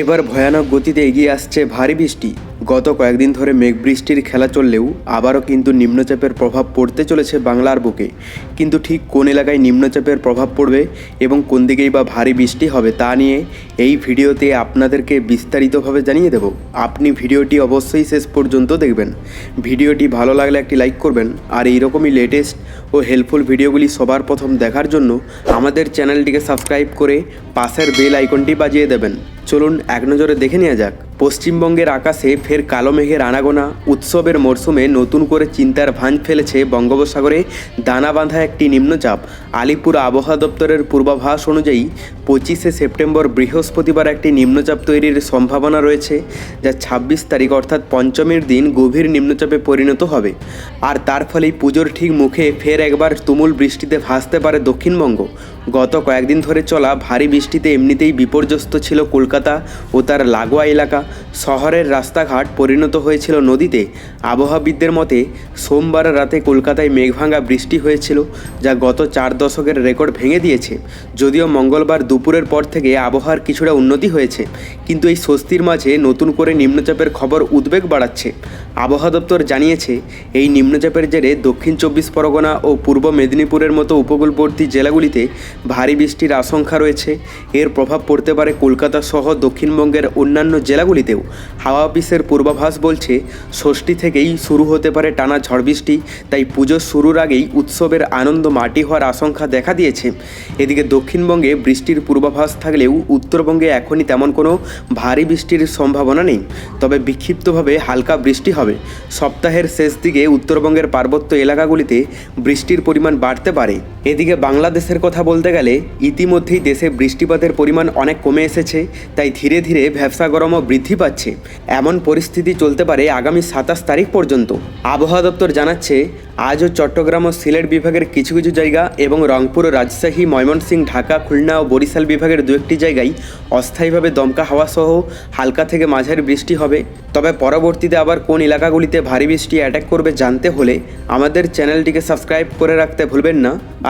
এবার ভয়ানক গতিতে এগিয়ে আসছে ভারী বৃষ্টি। গত কয়েকদিন ধরে মেঘ বৃষ্টির খেলা চললেও আবারও কিন্তু নিম্নচাপের প্রভাব পড়তে চলেছে বাংলার বুকে। কিন্তু ঠিক কোন এলাকায় নিম্নচাপের প্রভাব পড়বে এবং কোন দিকেই বা ভারী বৃষ্টি হবে তা নিয়ে এই ভিডিওতে আপনাদেরকে বিস্তারিতভাবে জানিয়ে দেব। আপনি ভিডিওটি অবশ্যই শেষ পর্যন্ত দেখবেন। ভিডিওটি ভালো লাগলে একটি লাইক করবেন। আর এইরকমই লেটেস্ট ও হেল্পফুল ভিডিওগুলি সবার প্রথম দেখার জন্য আমাদের চ্যানেলটিকে সাবস্ক্রাইব করে পাশের বেল আইকনটি বাজিয়ে দেবেন। চলুন এক নজরে দেখে নেওয়া যাক। পশ্চিমবঙ্গের আকাশে ফের কালো মেঘের আনাগোনা উৎসবের মরশুমে নতুন করে চিন্তার ভাঁজ ফেলেছে বঙ্গোপসাগরে। দানা বাঁধা একটি নিম্নচাপ। আলিপুর আবহাওয়া দপ্তরের পূর্বাভাস অনুযায়ী পঁচিশে সেপ্টেম্বর বৃহস্পতিবার একটি নিম্নচাপ তৈরির সম্ভাবনা রয়েছে, যা ছাব্বিশ তারিখ অর্থাৎ পঞ্চমীর দিন গভীর নিম্নচাপে পরিণত হবে। আর তার ফলেই পুজোর ঠিক মুখে ফের একবার তুমুল বৃষ্টিতে ভাসতে পারে দক্ষিণবঙ্গ। গত কয়েকদিন ধরে চলা ভারী বৃষ্টিতে এমনিতেই বিপর্যস্ত ছিল কলকাতা ও তার লাগোয়া এলাকা। শহরের রাস্তাঘাট পরিণত হয়েছিল নদীতে। আবহাওয়াবিদদের মতে, সোমবার রাতে কলকাতায় মেঘভাঙা বৃষ্টি হয়েছিল, যা গত চার দশকের রেকর্ড ভেঙে দিয়েছে। যদিও মঙ্গলবার দুপুরের পর থেকে আবহাওয়ার কিছুটা উন্নতি হয়েছে। কিন্তু এই স্বস্তির মাঝে নতুন করে নিম্নচাপের খবর উদ্বেগ বাড়াচ্ছে। আবহাওয়া দপ্তর জানিয়েছে, এই নিম্নচাপের জেরে দক্ষিণ চব্বিশ পরগনা ও পূর্ব মেদিনীপুরের মতো উপকূলবর্তী জেলাগুলিতে ভারী বৃষ্টির আশঙ্কা রয়েছে। এর প্রভাব পড়তে পারে কলকাতা সহ দক্ষিণবঙ্গের অন্যান্য জেলাগুলিতেও। হাওয়া অফিসের পূর্বাভাস বলছে, ষষ্ঠী থেকেই শুরু হতে পারে টানা ঝড় বৃষ্টি। তাই পুজো শুরুর আগেই উৎসবের আনন্দ মাটি হওয়ার আশঙ্কা দেখা দিয়েছে। এদিকে দক্ষিণবঙ্গে বৃষ্টির পূর্বাভাস থাকলেও উত্তরবঙ্গে এখনই তেমন কোনো ভারী বৃষ্টির সম্ভাবনা নেই। তবে বিক্ষিপ্তভাবে হালকা বৃষ্টি হবে। সপ্তাহের শেষ দিকে উত্তরবঙ্গের পার্বত্য এলাকাগুলিতে বৃষ্টির পরিমাণ বাড়তে পারে। এদিকে বাংলাদেশের কথা বলতে গেলে ইতিমধ্যেই দেশে বৃষ্টিপাতের পরিমাণ অনেক কমে এসেছে, তাই ধীরে ধীরে ব্যবসা গরমও বৃদ্ধি পাচ্ছে। এমন পরিস্থিতি চলতে পারে আগামী সাতাশ তারিখ পর্যন্ত। আবহাওয়া দপ্তর জানাচ্ছে, আজও চট্টগ্রাম ও সিলেট বিভাগের কিছু কিছু জায়গা এবং রংপুর রাজশাহী, ময়মনসিংহ, ঢাকা, খুলনা ও বরিশাল বিভাগের দু একটি জায়গায় অস্থায়ীভাবে দমকা হাওয়া সহ হালকা থেকে মাঝারি বৃষ্টি হবে। তবে পরবর্তীতে আবার কোন এলাকাগুলিতে ভারী বৃষ্টি অ্যাটাক করবে জানতে হলে আমাদের চ্যানেলটিকে সাবস্ক্রাইব করে রাখতে ভুলবেন না।